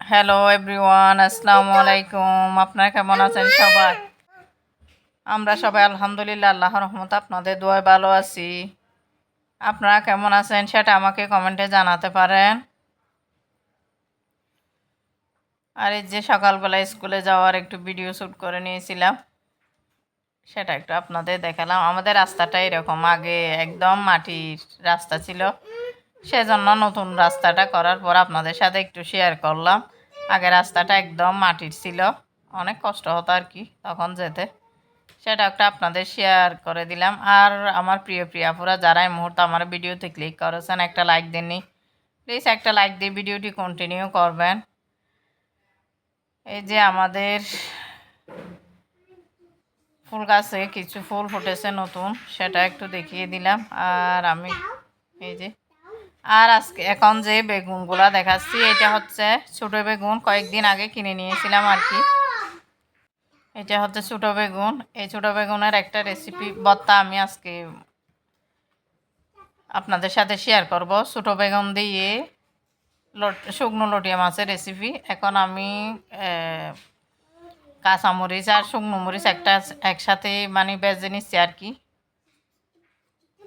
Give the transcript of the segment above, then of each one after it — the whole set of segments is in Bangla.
হ্যালো এভরিওয়ান আসসালামু আলাইকুম আপনারা কেমন আছেন সবাই আমরা সবাই আলহামদুলিল্লাহ আল্লাহ রহমত আপনাদের দোয়ায় ভালো আছি আপনারা কেমন আছেন সেটা আমাকে কমেন্টে জানাতে পারেন আর এই যে সকালবেলা স্কুলে যাওয়ার একটু ভিডিও শ্যুট করে নিয়েছিলাম সেটা একটু আপনাদের দেখালাম আমাদের রাস্তাটা এরকম আগে একদম মাটির রাস্তা ছিল সেজন্য নতুন রাস্তাটা করার পর আপনাদের সাথে একটু শেয়ার করলাম। আগে রাস্তাটা একদম মাটির ছিল। অনেক কষ্ট হতো আর কি তখন যেতে। সেটা একটা আপনাদের শেয়ার করে দিলাম। আর আমার প্রিয় প্রিয়াপুরা, যারা এই মুহূর্তে আমার ভিডিওতে ক্লিক করেছেন, একটা লাইক দেননি। প্লিজ একটা লাইক দিয়ে ভিডিওটি কন্টিনিউ করবেন। এই যে আমাদের ফুল গাছে কিছু ফুল ফুটেছে নতুন, সেটা একটু দেখিয়ে দিলাম। আর আমি এই যে আর আজকে এখন যে বেগুনগুলা দেখাচ্ছি, এটা হচ্ছে ছোটো বেগুন। কয়েকদিন আগে কিনে নিয়েছিলাম আর কি। এটা হচ্ছে ছোটো বেগুন। এই ছোটো বেগুনের একটা রেসিপি বত্তা আমি আজকে আপনাদের সাথে শেয়ার করব। ছোটো বেগুন দিয়ে শুকনো লটিয়া মাছের রেসিপি এখন আমি কাঁচামরিচ আর শুকনো মরিচ একটা একসাথে মানে বেজে নিচ্ছি আর কি।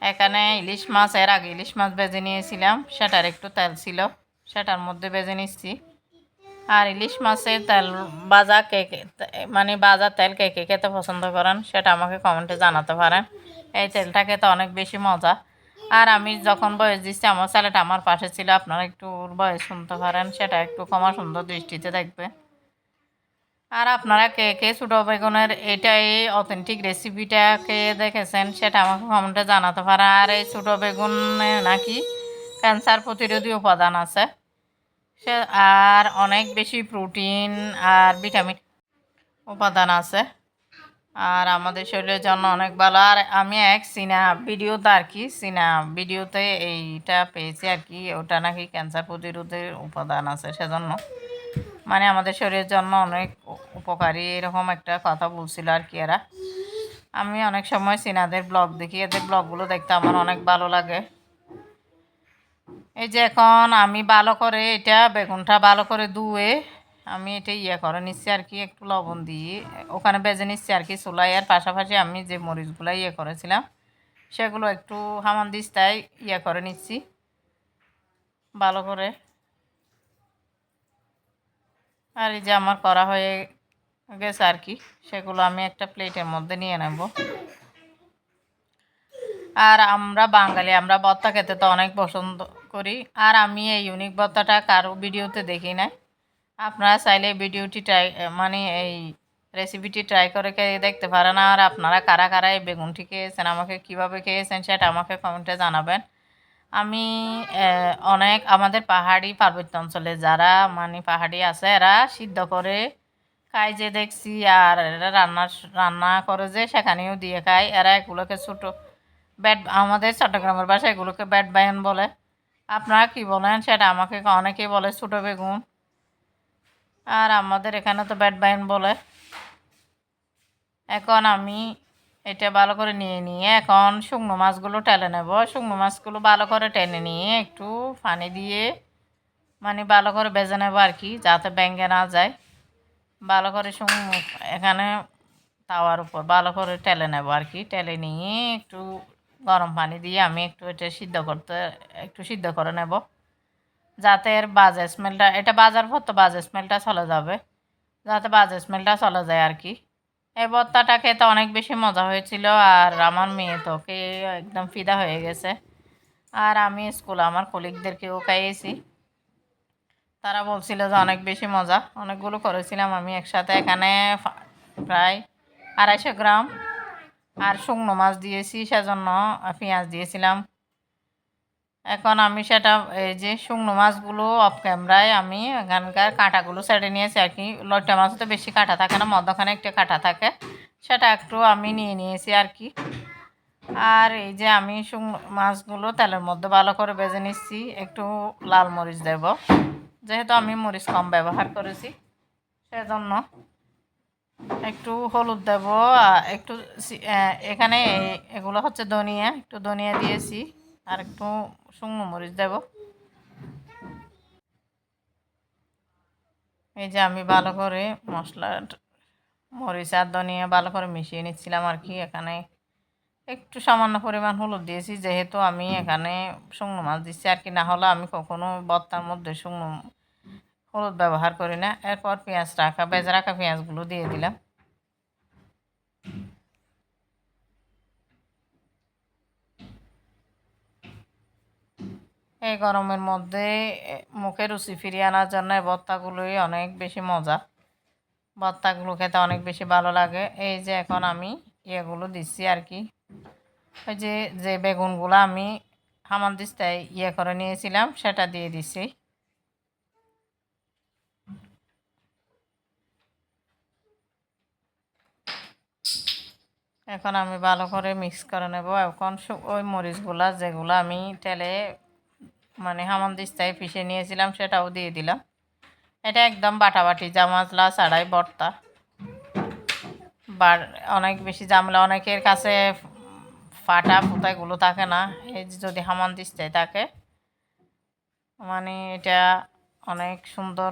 এখানে ইলিশ মাছ, এর আগে ইলিশ মাছ বেজে নিয়েছিলাম, সেটার একটু তেল ছিল, সেটার মধ্যে বেজে নিচ্ছি। আর ইলিশ মাছের তেল, বাজা কে মানে বাজা তেল কে কে খেতে পছন্দ করেন, সেটা আমাকে কমেন্টে জানাতে পারেন। এই তেলটা খেতে অনেক বেশি মজা। আর আমি যখন বয়স দিচ্ছি, আমার ছেলেটা আমার পাশে ছিল, আপনারা একটু ওর বয়স শুনতে পারেন, সেটা একটু ক্ষমা সুন্দর দৃষ্টিতে দেখবে। আর আপনারা কে কে ছোটো বেগুনের এটাই অথেন্টিক রেসিপিটা কে দেখেছেন, সেটা আমাকে কমেন্টে জানাতে পারে আর এই ছোটো বেগুনে নাকি ক্যান্সার প্রতিরোধী উপাদান আছে। সে আর অনেক বেশি প্রোটিন আর ভিটামিন উপাদান আছে। আর আমাদের শরীরের জন্য অনেক ভালো। আর আমি এক সিনা ভিডিওতে আর কি, সিনা ভিডিওতে এইটা পেয়েছি আর কি, ওটা নাকি ক্যান্সার প্রতিরোধের উপাদান আছে, সেজন্য মানে আমাদের শরীরের জন্য অনেক উপকারী, এরকম একটা কথা বলছিল আর কি এরা। আমি অনেক সময় সিনাদের ব্লগ দেখি, এদের ব্লগগুলো দেখতে আমার অনেক ভালো লাগে। এই যে এখন আমি ভালো করে এটা বেগুনটা ভালো করে ধুয়ে আমি এটা ইয়ে করে নিচ্ছি আর কি, একটু লবণ দিয়ে ওখানে বেজে নিচ্ছি আর কি চুলাই আর পাশাপাশি আমি যে মরিচগুলো ইয়ে করেছিলাম, সেগুলো একটু হামান দিস্তায় ইয়ে করে নিচ্ছি। ভালো করে। আর এই যে আমার করা হয়ে গেছে আর কি, সেগুলো আমি একটা প্লেটের মধ্যে নিয়ে নেব। আর আমরা বাঙালি, আমরা ভর্তা খেতে তো অনেক পছন্দ করি। আর আমি এই ইউনিক ভর্তাটা কারও ভিডিওতে দেখি নাই। আপনারা চাইলে ভিডিওটি ট্রাই মানে এই রেসিপিটি ট্রাই করে খেয়ে দেখতে পারেন। আর আপনারা কারা কারা এই বেগুনটি খেয়েছেন, আমাকে কীভাবে খেয়েছেন সেটা আমাকে কমেন্টে জানাবেন। আমি অনেক আমাদের পাহাড়ি পার্বত্য অঞ্চলে যারা মানে পাহাড়ি আছে, এরা সিদ্ধ করে খায় যে দেখছি, আর এরা রান্না রান্না করে যে সেখানেও দিয়ে খায়। এরা এগুলোকে ছোটো ব্যাট, আমাদের চট্টগ্রামের বাসায় এগুলোকে ব্যাট বায়ন বলে। আপনারা কি বলেন? সেটা আমাকে অনেকেই বলে, ছোটো বেগুন। আর আমাদের এখানে তো ব্যাট বায়ন বলে। এখন আমি এটা ভালো করে নিয়ে নিয়ে এখন শুকনো মাছগুলো টেলে নেব। শুকনো মাছগুলো ভালো করে টেনে নিয়ে একটু পানি দিয়ে মানে ভালো করে বেজে নেব আর কি, যাতে ব্যাঙ্গে না যায়। ভালো করে শুকনো এখানে তাওয়ার উপর ভালো করে টেলে নেব আর কি। টেলে নিয়ে একটু গরম পানি দিয়ে আমি একটু এটা সিদ্ধ করতে, একটু সিদ্ধ করে নেব। যাতে এর বাজে স্মেলটা এটা বাজার পর তো বাজে স্মেলটা চলে যাবে। যাতে বাজে স্মেলটা চলে যায় আর কি। এই ভর্তাটা খেতে অনেক বেশি মজা হয়েছিল আর আমার মেয়ে তো একদম ফিদা হয়ে গেছে। আর আমি স্কুলে, আমার কলিগদেরকেও খাইয়েছি। তারা বলছিল যে অনেক বেশি মজা। অনেকগুলো করেছিলাম আমি একসাথে। এখানে প্রায় আড়াইশো গ্রাম। আর শুকনো মাছ দিয়েছি, সেজন্য পেঁয়াজ দিয়েছিলাম। এখন আমি সেটা, এই যে শুকনো মাছগুলো অফ ক্যামেরায় আমি এখানকার কাঁটাগুলো সেটে নিয়েছি আর কি। লইটা মাছ তো বেশি কাঁটা থাকে না, মধ্যখানে একটু কাঁটা থাকে। সেটা একটু আমি নিয়ে নিয়েছি আর কি। আর এই যে আমি শুকনো মাছগুলো তেলের মধ্যে ভালো করে বেজে নিচ্ছি। একটু লাল মরিচ দেব। যেহেতু আমি মরিচ কম ব্যবহার করেছি, সেজন্য একটু হলুদ দেব। একটু এখানে এগুলো হচ্ছে ধনিয়া, একটু ধনিয়া দিয়েছি। আর একটু শুকনো মরিচ দেব। এই যে আমি ভালো করে মশলা, মরিচ আর ধনিয়া ভালো করে মিশিয়ে নিচ্ছিলাম আর কি। এখানে একটু সামান্য পরিমাণ হলুদ দিয়েছি, যেহেতু আমি এখানে শুকনো মাছ দিচ্ছি আর কি। না হলে আমি কখনো বত্তার মধ্যে শুকনো হলুদ ব্যবহার করি না। এরপর পেঁয়াজ রাখা বেজে রাখা পেঁয়াজগুলো দিয়ে দিলাম। এই গরমের মধ্যে মুখে রুচি ফিরিয়ে আনার জন্য ভর্তাগুলোই অনেক বেশি মজা। ভর্তাগুলো খেতে অনেক বেশি ভালো লাগে। এই যে এখন আমি ইয়েগুলো দিচ্ছি আর কি। ওই যে যে বেগুনগুলো আমি হামান দিস্তায় ইয়ে করে নিয়েছিলাম, সেটা দিয়ে দিচ্ছি এখন আমি ভালো করে মিক্স করে নেব। এখন ওই মরিচগুলা যেগুলো আমি তেলে মানে হামান দিস্তায় পিষে নিয়েছিলাম, সেটাও দিয়ে দিলাম। এটা একদম বাটাবাটি, জামাজলা ছাড়াই ভর্তা। বার, অনেক বেশি জামলা, অনেকের কাছে ফাটা ফুটাগুলো থাকে না, এই যদি হামান দিস্তায় থাকে। মানে এটা অনেক সুন্দর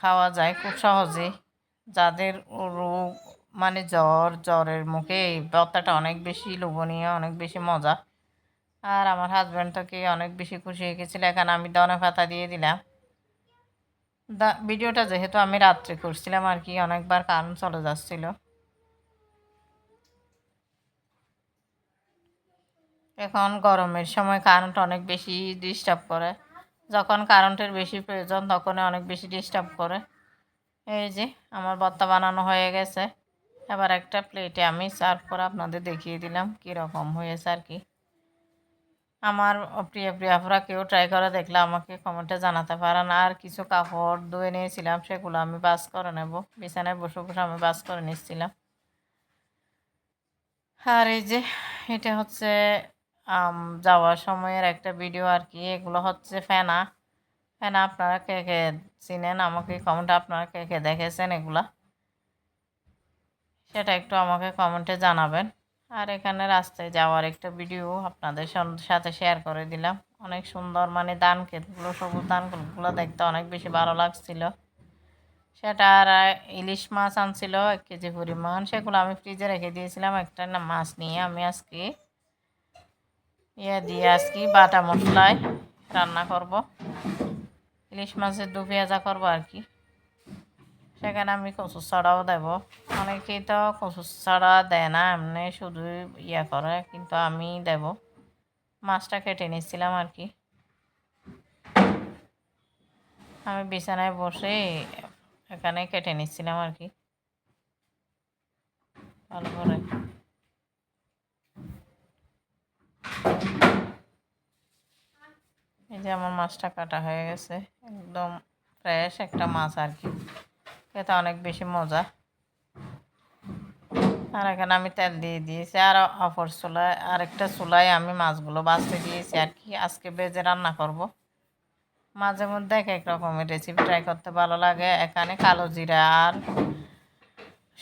খাওয়া যায় খুব সহজেই যাদের রোগ মানে জ্বর, জ্বরের মুখে এই ভর্তাটা অনেক বেশি লোভনীয়, অনেক বেশি মজা। আর আমার হাজব্যান্ড তো কি অনেক বেশি খুশি হয়ে গেছিল, এখানে আমি দনে পাতা দিয়ে দিলাম। দা, ভিডিওটা যেহেতু আমি রাত্রে করছিলাম আর কি, অনেকবার কারণ চলে যাচ্ছিল। এখন গরমের সময় কারেন্ট অনেক বেশি ডিস্টার্ব করে। যখন কারেন্টের বেশি প্রয়োজন তখন অনেক বেশি ডিস্টার্ব করে। এই যে, আমার ভর্তা বানানো হয়ে গেছে। এবার একটা প্লেটে আমি সার্ভ করে আপনাদের দেখিয়ে দিলাম, কীরকম হয়েছে আর কি। আমার প্রিয় প্রিয় আপুরা কেউ ট্রাই করে দেখলে আমাকে কমেন্টে জানাতে পারেন। আর কিছু কাপড় ধুয়ে নিয়েছিলাম, সেগুলো আমি বাস করে নেব। বিছানায় বসে বসে আমি বাস করে নিচ্ছিলাম। আর এই যে, এটা হচ্ছে যাওয়ার সময়ের একটা ভিডিও আর কি। এগুলো হচ্ছে ফেনা। ফেনা আপনারা কে কে চিনেন? আমাকে কমেন্টে আপনারা কে কে দেখেছেন এগুলা? সেটা একটু আমাকে কমেন্টে জানাবেন। আর এখানে রাস্তায় যাওয়ার একটা ভিডিও আপনাদের সাথে শেয়ার করে দিলাম। অনেক সুন্দর মানে ধান ক্ষেতগুলো, সবুজ ধান ক্ষেতগুলো দেখতে অনেক বেশি ভালো লাগছিল। সেটা আর ইলিশ মাছ আনছিল, এক কেজি পরিমাণ। সেগুলো আমি ফ্রিজে রেখে দিয়েছিলাম, একটা না মাছ নিয়ে আমি আজকে ইয়ে দিয়ে আজকে বাটা মশলায় রান্না করব। ইলিশ মাছের দু পেঁয়াজা করব আর কি। সেখানে আমি কচু ছাড়াও দেবো। অনেকেই তো কচু ছাড়া দেয় না, এমনি শুধু ইয়ে করে, কিন্তু আমি দেব। মাছটা কেটে নিচ্ছিলাম আর কি। আমি বিছানায় বসে এখানে কেটে নিচ্ছিলাম আর কি। ভালো করে এই যে আমার মাছটা কাটা হয়ে গেছে, একদম ফ্রেশ একটা মাছ আর কি। খেতে অনেক বেশি মজা। আর এখানে আমি তেল দিয়ে দিয়েছি। আর অপর চুলায়, আরেকটা চুলায় আমি মাছগুলো বাছতে দিয়েছি আর কি। আজকে বেজে রান্না করব। মাঝে মধ্যে এক এক রকমের রেসিপি ট্রাই করতে ভালো লাগে। এখানে কালো জিরা আর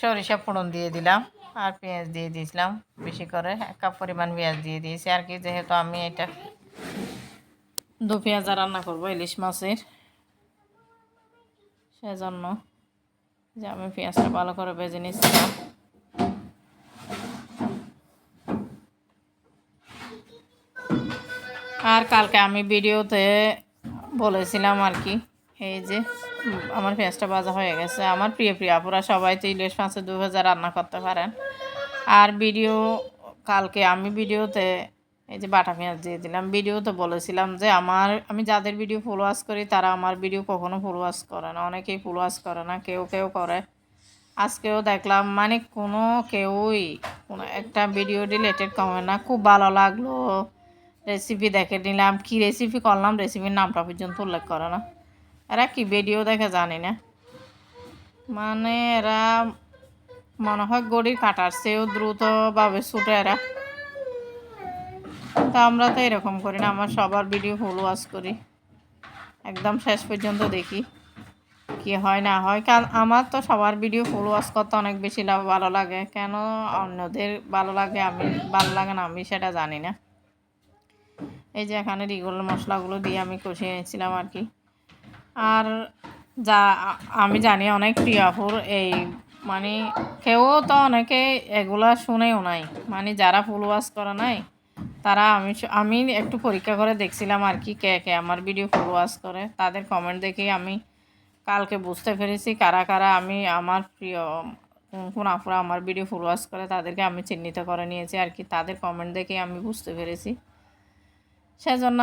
সরিষা ফোড়ন দিয়ে দিলাম আর পেঁয়াজ দিয়ে দিয়েছিলাম বেশি করে। এক কাপ পরিমাণ পেঁয়াজ দিয়ে দিয়েছি। আর কি, যেহেতু আমি এটা দু পেঁয়াজা রান্না করব ইলিশ মাছের, সেজন্য যে আমি পেঁয়াজটা ভালো করে ভেজে নিচ্ছিলাম। আর কালকে আমি ভিডিওতে বলেছিলাম আর কি, এই যে আমার পেঁয়াজটা ভাজা হয়ে গেছে। আমার প্রিয় প্রিয় আপুরা সবাই তো ইলিশ মাছের দু রান্না করতে পারেন। আর ভিডিও, কালকে আমি ভিডিওতে এই যে বাটা পেঁয়াজ দিয়ে দিলাম। ভিডিও তো বলেছিলাম যে আমার, আমি যাদের ভিডিও ফলোয়ার্স করি, তারা আমার ভিডিও কখনো ফলোয়ার্স করে না। অনেকেই ফলোয়ার্স করে না, কেউ কেউ করে। আজকেও দেখলাম মানে কোনো কেউই, কোনো একটা ভিডিও রিলেটেড কমেন্ট না, খুব ভালো লাগল। রেসিপি দেখে নিলাম। কি রেসিপি করলাম? রেসিপির নামটা পর্যন্ত উল্লেখ করে না। এরা কি ভিডিও দেখে জানি না। মানে এরা মনে হয় গড়ির কাটার চেয়েও দ্রুতভাবে ছুটে এরা। তা আমরা তো এরকম করি না, আমার সবার ভিডিও ফুল ওয়াচ করি। একদম শেষ পর্যন্ত দেখি কি হয় না হয়। কারণ আমার তো সবার ভিডিও ফুল ওয়াচ করতে অনেক বেশি ভালো লাগে। কেন অন্যদের ভালো লাগে, আমি ভালো লাগে না, আমি সেটা জানি না। এই যে এখানে রিগুলো মশলাগুলো দিয়ে আমি কষিয়ে নিয়েছিলাম আর কি। আর যা, আমি জানি অনেক প্রিয়াপুর এই মানে কেউ তো অনেকে এগুলা শুনেও নাই। মানে যারা ফুল ওয়াশ করে নাই তারা আমি আমি একটু পরীক্ষা করে দেখছিলাম আর কি কে কে আমার ভিডিও ফুল ওয়াশ করে। তাদের কমেন্ট দেখে আমি কালকে বুঝতে পেরেছি কারা কারা আমি আমার প্রিয় কোন কোন আপুরা আমার ভিডিও ফুল ওয়াশ করে তাদেরকে আমি চিহ্নিত করে নিয়েছি আর কি। তাদের কমেন্ট দেখে আমি বুঝতে পেরেছি। সেজন্য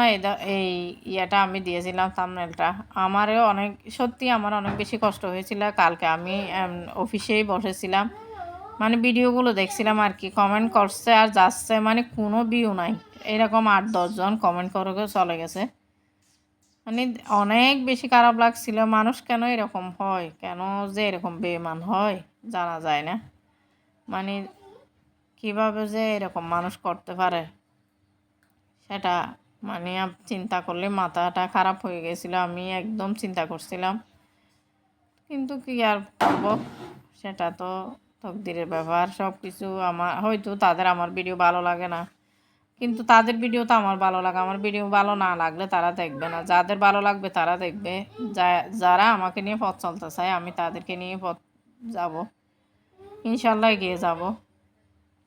এই ইয়েটা আমি দিয়েছিলাম থাম্বনেলটা আমারও অনেক, সত্যি আমার অনেক বেশি কষ্ট হয়েছিল। কালকে আমি অফিসেই বসেছিলাম। মানে ভিডিওগুলো দেখছিলাম আর কি কমেন্ট করছে আর যাচ্ছে মানে কোনো ভিউ নাই। এরকম আট দশজন কমেন্ট করে চলে গেছে। মানে অনেক বেশি খারাপ লাগছিল, মানুষ কেন এরকম হয়? কেন যে এরকম বেমান হয়? জানা যায় না। মানে কীভাবে যে এরকম মানুষ করতে পারে? সেটা মানে চিন্তা করলে মাথাটা খারাপ হয়ে গেছিল, আমি একদম চিন্তা করছিলাম। কিন্তু কি আর করব? সেটা তো তকদিরের ব্যাপার সব কিছু আমার, হয়তো তাদের আমার ভিডিও ভালো লাগে না। কিন্তু তাদের ভিডিও তো আমার ভালো লাগে। আমার ভিডিও ভালো না লাগলে তারা দেখবে না। যাদের ভালো লাগবে তারা দেখবে। যারা আমাকে নিয়ে পথ চলতে চায় আমি তাদেরকে নিয়ে পথ যাব। ইনশাল্লাহ এগিয়ে যাব।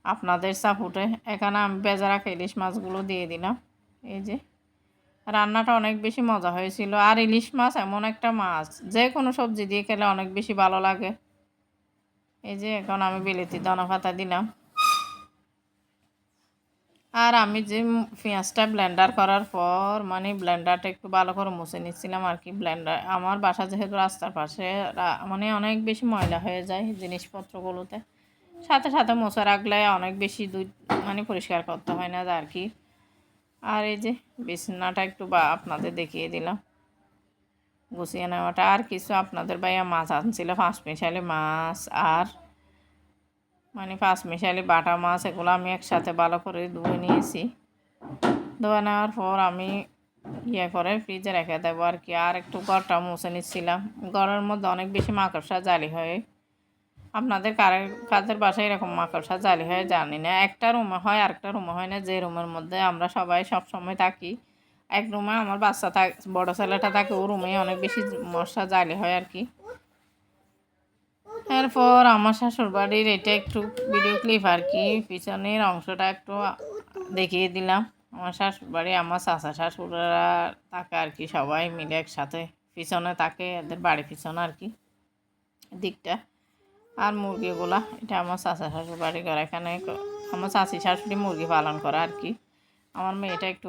আপনাদের সাপোর্টে এখানে আমি বেজারা ইলিশ মাছগুলো দিয়ে দিলাম। এই যে, রান্নাটা অনেক বেশি মজা হয়েছিল। আর ইলিশ মাছ এমন একটা মাছ যে কোনো সবজি দিয়ে খেলে অনেক বেশি ভালো লাগে। এই যে এখন আমি বিলেতি দানা পাতা দিলাম। আর আমি যে পেঁয়াজটা ব্লেন্ডার করার পর মানে ব্লেন্ডারটা একটু ভালো করে মুছে নিচ্ছিলাম আর কি। ব্লেন্ডার আমার বাসা যেহেতু রাস্তার পাশে মানে অনেক বেশি ময়লা হয়ে যায় জিনিসপত্রগুলোতে। সাথে সাথে মুছে রাখলে অনেক বেশি দুই মানে পরিষ্কার করতে হয় না আর কি। আর এই যে বিছনাটা একটু বা আপনাদের দেখিয়ে দিলাম। গুছিয়ে নেওয়াটা আর কিছু আপনাদের ভাইয়া মাছ আনছিল, পাঁচ মিশালি মাছ আর মানে পাঁচ মিশালি বাটা মাছ, এগুলো আমি একসাথে ভালো করে ধুয়ে নিয়েছি। ধুয়ে নেওয়ার পর আমি ইয়ে করে ফ্রিজে রেখে দেবো আর কি। আর একটু ঘরটা মুছে নিচ্ছিলাম। ঘরের মধ্যে অনেক বেশি মাকড়সা জালি হয়। আপনাদের কারের কাদের বাসায় এরকম মাকড়সা জালি হয় জানি না। একটা রুমে হয়, আরেকটা রুমে হয় না। যে রুমের মধ্যে আমরা সবাই সব সময় থাকি এক রুমে আমার বাচ্চা থাক, বড় ছেলেটা থাকে, ও রুমে অনেক বেশি মশা জালি হয় আর কি। এরপর আমার শ্বশুর বাড়ির এটা একটু ভিডিও ক্লিপ আর কি, পিছনের অংশটা একটু দেখিয়ে দিলাম। আমার শাশুড় বাড়ি আমার চাচা শাশুড়রা থাকে আর কি, সবাই মিলে একসাথে পিছনে থাকে, এদের বাড়ি পিছনে আর কি, দিকটা। আর মুরগিগুলা, এটা আমার চাচা শাশুড় বাড়ি ঘর, এখানে আমার চাচি শাশুড়ি মুরগি পালন করা আর কি। আমার মেয়েটা একটু